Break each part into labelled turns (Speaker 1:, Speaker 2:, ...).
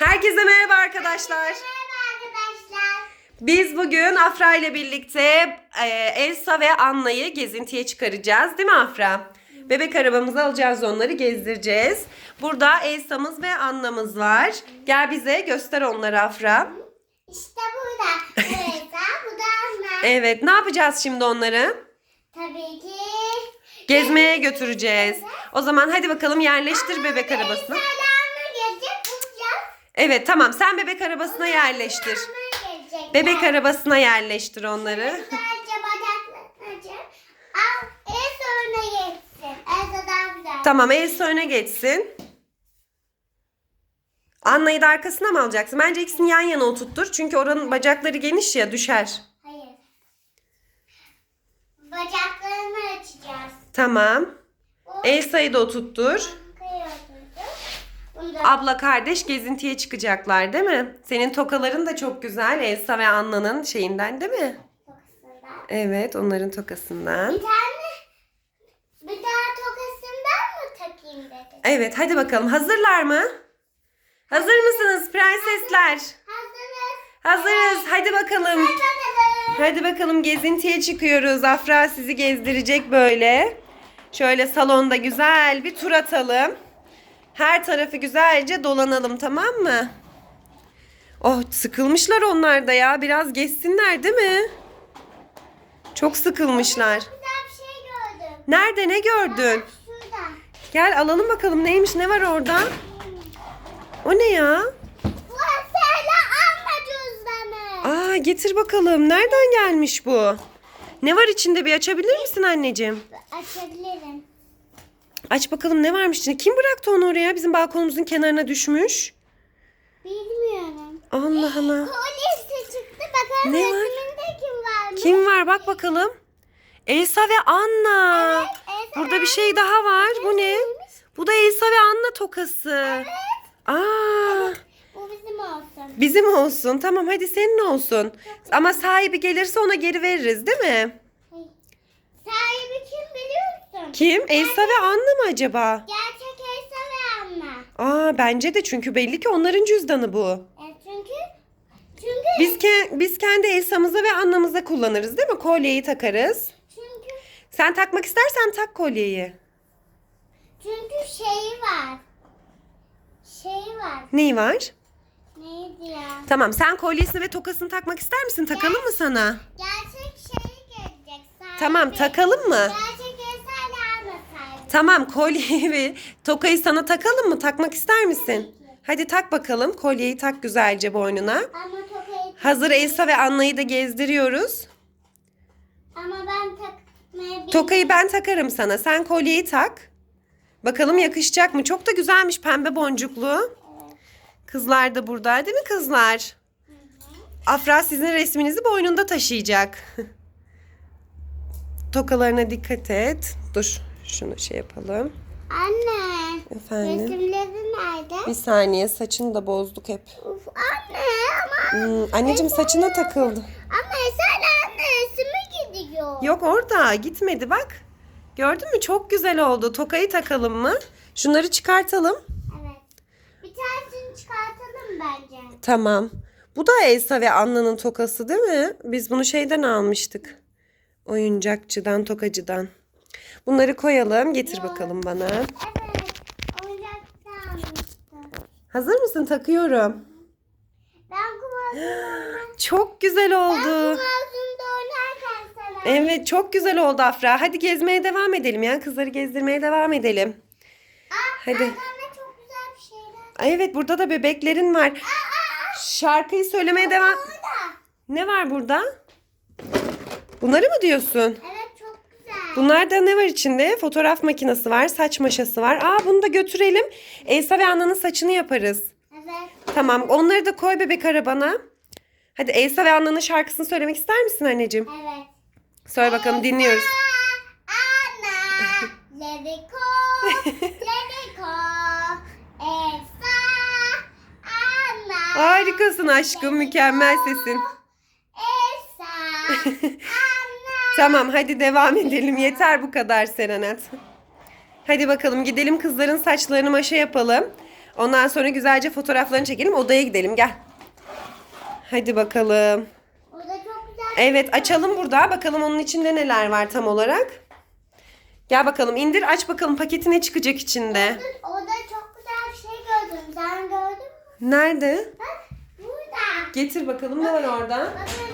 Speaker 1: Herkese merhaba arkadaşlar.
Speaker 2: Merhaba arkadaşlar.
Speaker 1: Biz bugün Afra ile birlikte e, Elsa ve Anna'yı gezintiye çıkaracağız. Değil mi Afra? Bebek arabamızı alacağız onları gezdireceğiz. Burada Elsa'mız ve Anna'mız var. Gel bize göster onları Afra.
Speaker 2: İşte burada. Evet, bu da anne.
Speaker 1: Evet ne yapacağız şimdi onları?
Speaker 2: Tabii ki.
Speaker 1: Gezmeye götüreceğiz. O zaman hadi bakalım yerleştir bebek arabasını.
Speaker 2: Bulacağız.
Speaker 1: Evet tamam sen bebek arabasına yerleştir. Bebek arabasına yerleştir onları.
Speaker 2: Sadece bacaklarını açar. Al en sonuna geçsin. Elsa daha güzel.
Speaker 1: Tamam Elsa öne geçsin. Anna'yı da arkasına mı alacaksın? Bence ikisini yan yana oturttur. Çünkü oranın bacakları geniş ya düşer.
Speaker 2: Hayır. Bacaklarını açacağız.
Speaker 1: Tamam. Elsa'yı da oturttur.
Speaker 2: arkaya oturdu. Bunu da
Speaker 1: Abla kardeş gezintiye çıkacaklar değil mi? Senin tokaların da çok güzel. Elsa ve Anna'nın şeyinden değil mi?
Speaker 2: tokasından.
Speaker 1: Evet onların tokasından.
Speaker 2: Bir tane bir daha tokasından mı takayım dedi.
Speaker 1: Evet hadi bakalım hazırlar mı? Hazır mısınız prensesler?
Speaker 2: Hazırız.
Speaker 1: Hazırız. Hadi bakalım.
Speaker 2: Hadi bakalım
Speaker 1: gezintiye çıkıyoruz. Afra sizi gezdirecek böyle. Şöyle salonda güzel bir tur atalım. Her tarafı güzelce dolanalım tamam mı? Oh sıkılmışlar onlar da ya. Biraz gezsinler değil mi? Çok sıkılmışlar.
Speaker 2: Güzel bir şey gördüm.
Speaker 1: Nerede ne gördün?
Speaker 2: Şurada.
Speaker 1: Gel alalım bakalım neymiş ne var orada? O ne ya?
Speaker 2: Bu cüzdanı.
Speaker 1: Aa getir bakalım. Nereden gelmiş bu? Ne var içinde bir açabilir misin anneciğim?
Speaker 2: Açabilirim.
Speaker 1: Aç bakalım ne varmış içinde. Kim bıraktı onu oraya? Bizim balkonumuzun kenarına düşmüş.
Speaker 2: Bilmiyorum.
Speaker 1: Allah Allah.
Speaker 2: Kolyesi çıktı. Bakalım
Speaker 1: Ne var?
Speaker 2: kim varmış?
Speaker 1: Kim var bak bakalım. Elsa ve Anna.
Speaker 2: Evet, Elsa
Speaker 1: Burada bir şey daha var. Bu ne? Bu da Elsa ve Anna tokası. Aa,
Speaker 2: Bu bizim olsun.
Speaker 1: bizim olsun. Tamam hadi senin olsun. Ama sahibi gelirse ona geri veririz değil mi?
Speaker 2: Sahibi kim?
Speaker 1: Elsa ve Anna mı acaba?
Speaker 2: Gerçek Elsa ve Anna.
Speaker 1: Aa bence de çünkü belli ki onların cüzdanı bu.
Speaker 2: E çünkü çünkü
Speaker 1: Biz ke- biz kendi Elsa'mıza ve Anna'mıza kullanırız değil mi? Kolyeyi takarız.
Speaker 2: çünkü
Speaker 1: Sen takmak istersen tak kolyeyi.
Speaker 2: çünkü şeyi var. Şeyi var.
Speaker 1: Neyi var?
Speaker 2: Neydi ya?
Speaker 1: Tamam sen kolyesini ve tokasını takmak ister misin? Takalım mı sana?
Speaker 2: Gerçek şeyi gelecek. Sahibi.
Speaker 1: Tamam takalım mı?
Speaker 2: Gerçek Elsa ile Anna sahibi.
Speaker 1: Tamam kolyeyi ve tokayı sana takalım mı? Takmak ister misin? Hadi tak bakalım. Kolyeyi tak güzelce boynuna.
Speaker 2: Ama tokayı
Speaker 1: Hazır Elsa ve Anna'yı da gezdiriyoruz.
Speaker 2: ama ben.
Speaker 1: Tokayı ben takarım sana. Sen kolyeyi tak. Bakalım yakışacak mı? Çok da güzelmiş pembe boncuklu. Kızlar da burada değil mi kızlar? Afra sizin resminizi boynunda taşıyacak. Tokalarına dikkat et. Dur şunu şey yapalım.
Speaker 2: Anne.
Speaker 1: Efendim.
Speaker 2: Resimleri nerede?
Speaker 1: Bir saniye saçını da bozduk hep.
Speaker 2: Uf, anne ama.
Speaker 1: Hmm, anneciğim saçına takıldı.
Speaker 2: Ama sen anne resmi gidiyor.
Speaker 1: Yok orada gitmedi bak. Gördün mü çok güzel oldu. Tokayı takalım mı? Şunları çıkartalım.
Speaker 2: Evet. Bir tanesini çıkartalım bence.
Speaker 1: Tamam. Bu da Elsa ve Anna'nın tokası değil mi? Biz bunu şeyden almıştık. Oyuncakçıdan, tokacıdan. Bunları koyalım. Getir bakalım bana.
Speaker 2: Evet.
Speaker 1: Hazır mısın? Takıyorum.
Speaker 2: Ben kumazımda
Speaker 1: Çok güzel oldu. Evet çok güzel oldu Afra. Hadi gezmeye devam edelim ya. Kızları gezdirmeye devam edelim. Hadi.
Speaker 2: Anne çok güzel bir şeyler.
Speaker 1: Ay evet burada da bebeklerin var. Şarkıyı söylemeye devam... Ne var burada? Bunları mı diyorsun? Bunlarda ne var içinde? Fotoğraf makinesi var, saç maşası var. Aa bunu da götürelim. Elsa ve Anna'nın saçını yaparız.
Speaker 2: Evet.
Speaker 1: Tamam onları da koy bebek arabana. Hadi Elsa ve Anna'nın şarkısını söylemek ister misin anneciğim?
Speaker 2: Evet.
Speaker 1: Söyle bakalım dinliyoruz.
Speaker 2: Anna, let it go, let it go. Elsa, Anna.
Speaker 1: Harikasın aşkım, mükemmel sesin.
Speaker 2: Elsa.
Speaker 1: Tamam hadi devam edelim. Yeter bu kadar Serenat. Hadi bakalım gidelim kızların saçlarını maşa yapalım. Ondan sonra güzelce fotoğraflarını çekelim. Odaya gidelim gel. Hadi bakalım. Evet açalım burada. Bakalım onun içinde neler var tam olarak. Gel bakalım indir aç bakalım paketi ne çıkacak içinde.
Speaker 2: O da çok güzel bir şey gördüm. Sen gördün mü?
Speaker 1: Nerede?
Speaker 2: Bak burada.
Speaker 1: Getir bakalım ne var orada.
Speaker 2: Bakın.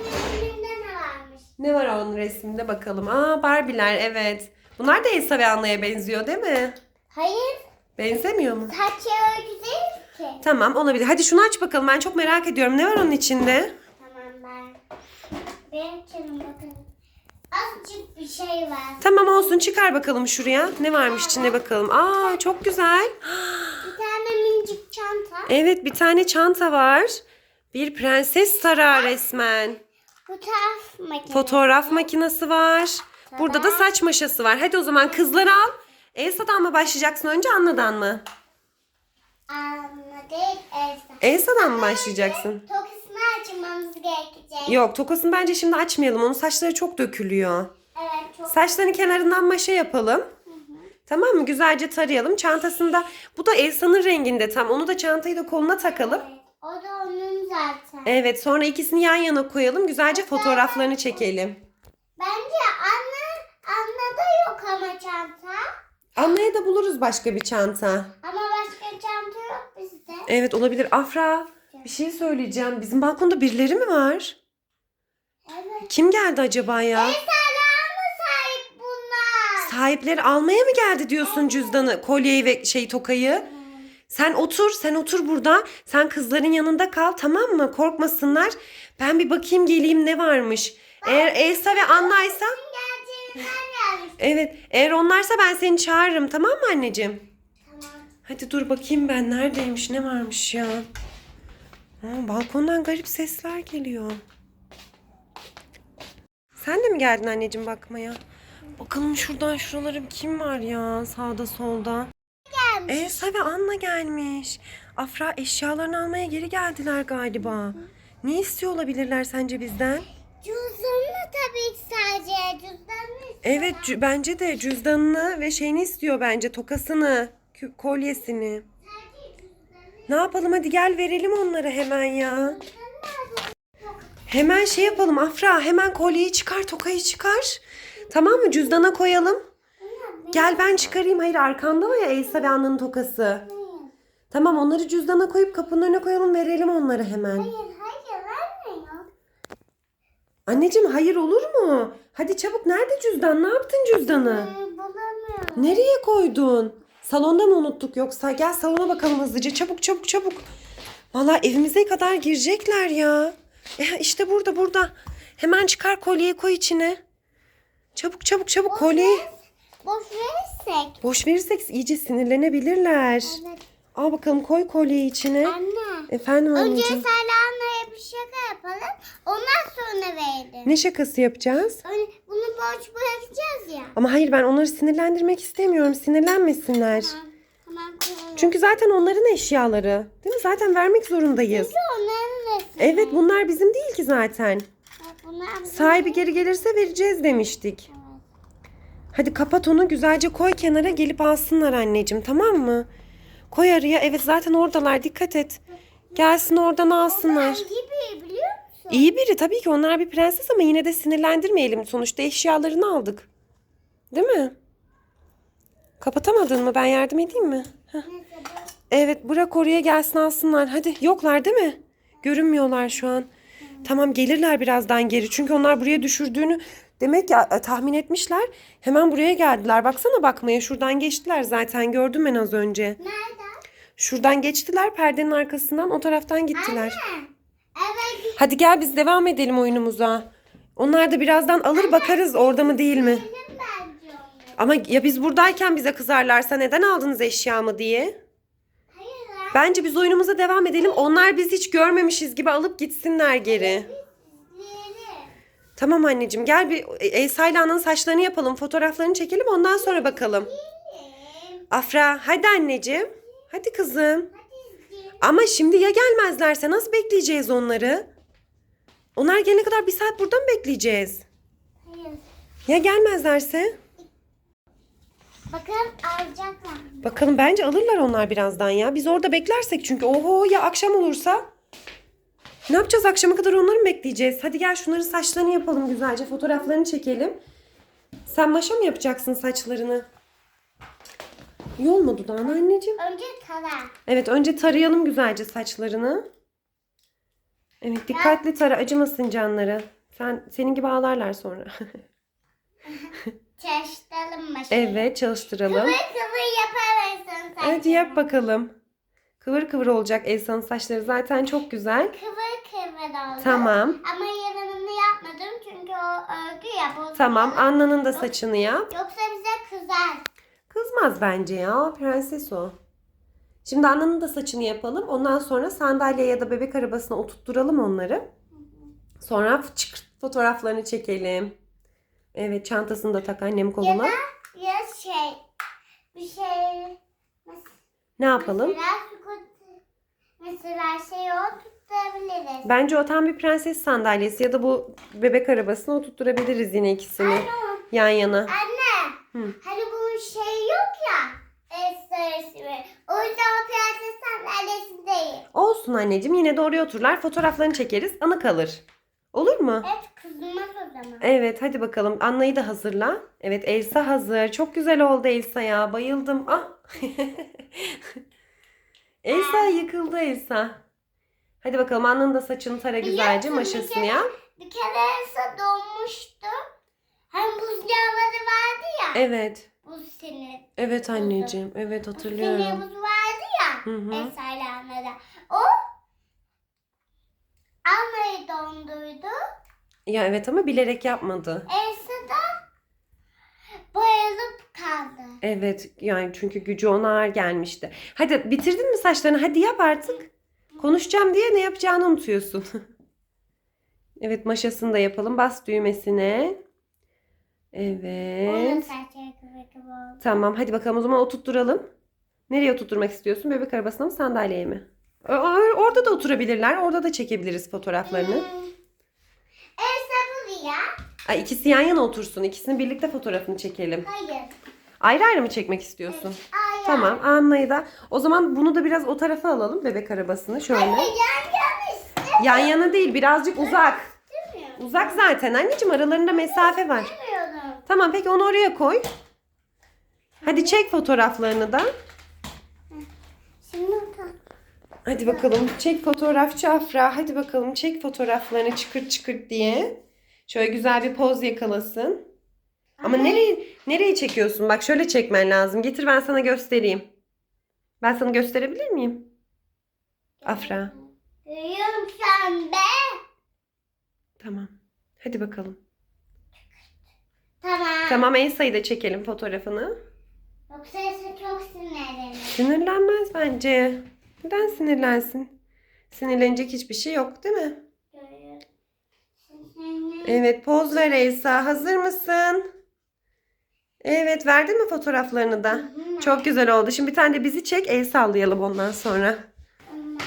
Speaker 2: Ne
Speaker 1: var onun resminde bakalım. Aa Barbie'ler evet. Bunlar da Elsa ve Anna'ya benziyor değil mi?
Speaker 2: Hayır.
Speaker 1: Benzemiyor mu?
Speaker 2: Saçı öyle değil ki.
Speaker 1: Tamam olabilir. Hadi şunu aç bakalım. Ben çok merak ediyorum. Ne var onun içinde?
Speaker 2: Tamam ben. Benim canım bakın. Azıcık bir şey var.
Speaker 1: Tamam olsun çıkar bakalım şuraya. Ne varmış içinde bakalım. Aa çok güzel.
Speaker 2: Bir tane minicik çanta.
Speaker 1: Evet bir tane çanta var. Bir prenses tarağı resmen.
Speaker 2: Fotoğraf makinesi.
Speaker 1: Fotoğraf makinesi var. Burada da saç maşası var. Hadi o zaman kızları al. Elsa'dan mı başlayacaksın önce Anna'dan mı?
Speaker 2: Anne değil Elsa.
Speaker 1: Elsa'dan mı başlayacaksın?
Speaker 2: Tokasını açmamız gerekecek.
Speaker 1: Yok tokasını bence şimdi açmayalım. Onun saçları çok dökülüyor.
Speaker 2: Evet çok.
Speaker 1: Saçların kenarından maşa yapalım. Tamam mı? Güzelce tarayalım. Çantasında bu da Elsa'nın renginde tam. Onu da çantayı da koluna takalım.
Speaker 2: Evet, O da zaten.
Speaker 1: Evet sonra ikisini yan yana koyalım. Güzelce fotoğraflarını çekelim.
Speaker 2: Bence anne Anne'de yok ama çanta.
Speaker 1: Anna'ya da buluruz başka bir çanta.
Speaker 2: Ama başka çanta yok bizde.
Speaker 1: Evet olabilir. Afra bir şey söyleyeceğim. Bizim balkonda birileri mi var?
Speaker 2: Evet.
Speaker 1: Kim geldi acaba ya?
Speaker 2: Mesela mı sahip bunlar?
Speaker 1: Sahipleri almaya mı geldi diyorsun cüzdanı, kolyeyi ve şey tokayı? Sen otur, sen otur burada. Sen kızların yanında kal tamam mı? Korkmasınlar. Ben bir bakayım geleyim ne varmış. Eğer Elsa ve Anna'ysa evet eğer onlarsa ben seni çağırırım tamam mı anneciğim?
Speaker 2: Tamam.
Speaker 1: Hadi dur bakayım ben neredeymiş ne varmış ya. Aa, balkondan garip sesler geliyor. Sen de mi geldin anneciğim bakmaya? Bakalım şuradan şuralara kim var ya sağda solda.
Speaker 2: Gelmiş.
Speaker 1: Elsa ve Anna gelmiş. Afra eşyalarını almaya geri geldiler galiba. Ne istiyor olabilirler sence bizden?
Speaker 2: Cüzdanını tabii ki sadece cüzdanını
Speaker 1: Evet cü- bence de cüzdanını ve şeyini istiyor bence tokasını, kolyesini. Ne yapalım hadi gel verelim onlara hemen ya. Hemen şey yapalım Afra hemen kolyeyi çıkar tokayı çıkar. Tamam mı cüzdana koyalım. Gel ben çıkarayım. Hayır arkanda var ya Elsa ve Anna'nın tokası. Tamam onları cüzdana koyup kapının önüne koyalım verelim onları hemen.
Speaker 2: Hayır hayır vermiyor.
Speaker 1: Anneciğim hayır olur mu? Hadi çabuk nerede cüzdan? Ne yaptın cüzdanı?
Speaker 2: Ee, bulamıyorum.
Speaker 1: Nereye koydun? Salonda mı unuttuk yoksa? Gel salona bakalım hızlıca. Çabuk çabuk çabuk. Vallahi evimize kadar girecekler ya. E, işte burada burada. Hemen çıkar kolyeyi koy içine. Çabuk çabuk çabuk kolyeyi.
Speaker 2: Boş verirsek.
Speaker 1: Boş verirsek iyice sinirlenebilirler.
Speaker 2: Evet.
Speaker 1: Al bakalım koy kolyeyi içine.
Speaker 2: Anne.
Speaker 1: Efendim
Speaker 2: Önce
Speaker 1: anneciğim.
Speaker 2: Sela'na'ya bir şaka yapalım. Ondan sonra verelim.
Speaker 1: Ne şakası yapacağız?
Speaker 2: Bunu borç bırakacağız ya.
Speaker 1: Ama hayır ben onları sinirlendirmek istemiyorum. Sinirlenmesinler.
Speaker 2: Tamam. Koyalım.
Speaker 1: Çünkü zaten onların eşyaları. Değil mi? Zaten vermek zorundayız.
Speaker 2: Çünkü onların resmi.
Speaker 1: Evet bunlar bizim değil ki zaten.
Speaker 2: Bunlar bizim
Speaker 1: Sahibi geri gelirse vereceğiz demiştik. Hadi kapat onu güzelce koy kenara gelip alsınlar anneciğim tamam mı? Koy araya evet zaten oradalar dikkat et. Gelsin oradan alsınlar.
Speaker 2: Onlar gibi biliyor musun?
Speaker 1: İyi biri tabii ki onlar bir prenses ama yine de sinirlendirmeyelim. Sonuçta eşyalarını aldık. Değil mi? Kapatamadın mı? Ben yardım edeyim mi? Heh. Evet bırak oraya gelsin alsınlar. Hadi yoklar değil mi? Görünmüyorlar şu an. Tamam gelirler birazdan geri. Çünkü onlar buraya düşürdüğünü demek e, tahmin etmişler. Hemen buraya geldiler. Baksana bakmaya. Şuradan geçtiler zaten. Gördüm ben az önce.
Speaker 2: Nereden?
Speaker 1: Şuradan geçtiler perdenin arkasından. O taraftan gittiler.
Speaker 2: Anne. Evet.
Speaker 1: Hadi gel biz devam edelim oyunumuza. Onlar da birazdan alır bakarız orada mı değil mi? Ama ya biz buradayken bize kızarlarsa neden aldınız eşyamı diye?
Speaker 2: Hayır.
Speaker 1: Bence biz oyunumuza devam edelim. Onlar biz hiç görmemişiz gibi alıp gitsinler geri. Tamam anneciğim gel bir Ana'nın saçlarını yapalım. Fotoğraflarını çekelim ondan sonra bakalım. Afra hadi anneciğim. Hadi kızım. Ama şimdi ya gelmezlerse nasıl bekleyeceğiz onları? Onlar gelene kadar bir saat burada mı bekleyeceğiz?
Speaker 2: Hayır.
Speaker 1: Ya gelmezlerse?
Speaker 2: Bakalım alacaklar.
Speaker 1: Bakalım bence alırlar onlar birazdan ya. Biz orada beklersek çünkü oho ya akşam olursa. Ne yapacağız akşama kadar onları mı bekleyeceğiz? Hadi gel şunların saçlarını yapalım güzelce. Fotoğraflarını çekelim. Sen maşa mı yapacaksın saçlarını? İyi olmadı dudağın anneciğim.
Speaker 2: Önce tara.
Speaker 1: Evet önce tarayalım güzelce saçlarını. Evet dikkatli tara acımasın canları. Sen senin gibi ağlarlar sonra.
Speaker 2: Çalıştıralım maşayı.
Speaker 1: evet çalıştıralım.
Speaker 2: Kıvır kıvır yaparsın sen.
Speaker 1: Hadi yap bakalım. Kıvır kıvır olacak Elsa'nın saçları zaten çok güzel.
Speaker 2: Kıvır oldu.
Speaker 1: Tamam.
Speaker 2: Ama yarınını yapmadım çünkü o örgü ya. bozuldu.
Speaker 1: Tamam Anna'nın da saçını yap.
Speaker 2: Yoksa bize kızar.
Speaker 1: Kızmaz bence ya prenses o. Şimdi Anna'nın da saçını yapalım. Ondan sonra sandalye ya da bebek arabasına oturtturalım onları. Sonra fotoğraflarını çekelim. Evet çantasını da tak annem koluna.
Speaker 2: Ya şey bir şey
Speaker 1: Ne yapalım?
Speaker 2: mesela mesela şey o tutabiliriz.
Speaker 1: Bence o tam bir prenses sandalyesi ya da bu bebek arabasına oturtturabiliriz yine ikisini
Speaker 2: Anne,
Speaker 1: yan yana.
Speaker 2: anne
Speaker 1: Hı.
Speaker 2: hani bunun şey yok ya el resmi. O yüzden o prenses sandalyesi değil.
Speaker 1: Olsun anneciğim yine de oraya otururlar. Fotoğraflarını çekeriz. Anı kalır. Olur mu?
Speaker 2: Evet kızmaz o zaman.
Speaker 1: Evet hadi bakalım. Anna'yı da hazırla. Evet Elsa hazır. Çok güzel oldu Elsa ya. Bayıldım. Ah. Elsa yıkıldı Elsa. Hadi bakalım Anna'nın da saçını tara güzelce
Speaker 2: Biliyorsun, bir
Speaker 1: maşasını
Speaker 2: kere-
Speaker 1: yap.
Speaker 2: Bir kere Elsa donmuştu. Hem buz yağları vardı ya.
Speaker 1: Evet.
Speaker 2: Buz sinir.
Speaker 1: Evet anneciğim. Evet
Speaker 2: Sinir
Speaker 1: hatırlıyorum.
Speaker 2: buz vardı ya.
Speaker 1: Hı hı.
Speaker 2: Anna'da. O Anna'yı dondurdu.
Speaker 1: Ya evet ama bilerek yapmadı.
Speaker 2: Elsa da bayılıp kaldı.
Speaker 1: Evet yani çünkü gücü ona ağır gelmişti. Hadi bitirdin mi saçlarını? Hadi yap artık. Konuşacağım diye ne yapacağını unutuyorsun. evet maşasını da yapalım. Bas düğmesine. Evet.
Speaker 2: oldu.
Speaker 1: Tamam hadi bakalım o zaman oturtturalım. Nereye oturtturmak istiyorsun? Bebek arabasına mı sandalyeye mi? Orada da oturabilirler. Orada da çekebiliriz fotoğraflarını.
Speaker 2: Hmm. Buraya.
Speaker 1: Ay ikisi yan yana otursun. İkisini birlikte fotoğrafını çekelim.
Speaker 2: Hayır.
Speaker 1: Ayrı ayrı mı çekmek istiyorsun?
Speaker 2: Hayır.
Speaker 1: Tamam Anna'yı da. O zaman bunu da biraz o tarafa alalım bebek arabasını şöyle.
Speaker 2: Hayır yan yan istemiyorum.
Speaker 1: Yan yana değil birazcık uzak. Uzak zaten anneciğim aralarında mesafe var.
Speaker 2: İstemiyorum.
Speaker 1: Tamam peki onu oraya koy. Hadi çek fotoğraflarını da.
Speaker 2: Şimdi.
Speaker 1: Hadi bakalım çek fotoğrafçı Afra. Hadi bakalım çek fotoğraflarını çıkır çıkır diye. Şöyle güzel bir poz yakalasın. Ama nereye nereye çekiyorsun? Bak şöyle çekmen lazım. Getir ben sana göstereyim. Ben sana gösterebilir miyim? Afra.
Speaker 2: Görüyorum sen be.
Speaker 1: Tamam. Hadi bakalım.
Speaker 2: Tamam.
Speaker 1: Tamam Elsa'yı da çekelim fotoğrafını.
Speaker 2: Yoksa Elsa çok sinirlenir.
Speaker 1: Sinirlenmez bence. Neden sinirlensin? Sinirlenecek hiçbir şey yok değil mi? Evet poz ver Elsa. Hazır mısın? Evet verdin mi fotoğraflarını da? Çok güzel oldu. Şimdi bir tane de bizi çek. El sallayalım ondan sonra.
Speaker 2: Olmaz.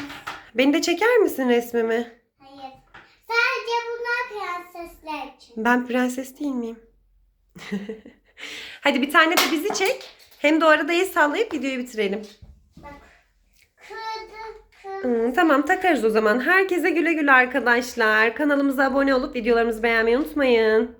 Speaker 1: Beni de çeker misin resmimi?
Speaker 2: Hayır. Sadece bunlar prensesler için.
Speaker 1: Ben prenses değil miyim? Hadi bir tane de bizi çek. Hem de o arada el sallayıp videoyu bitirelim.
Speaker 2: Bak.
Speaker 1: Hmm, tamam takarız o zaman. Herkese güle güle arkadaşlar. Kanalımıza abone olup videolarımızı beğenmeyi unutmayın.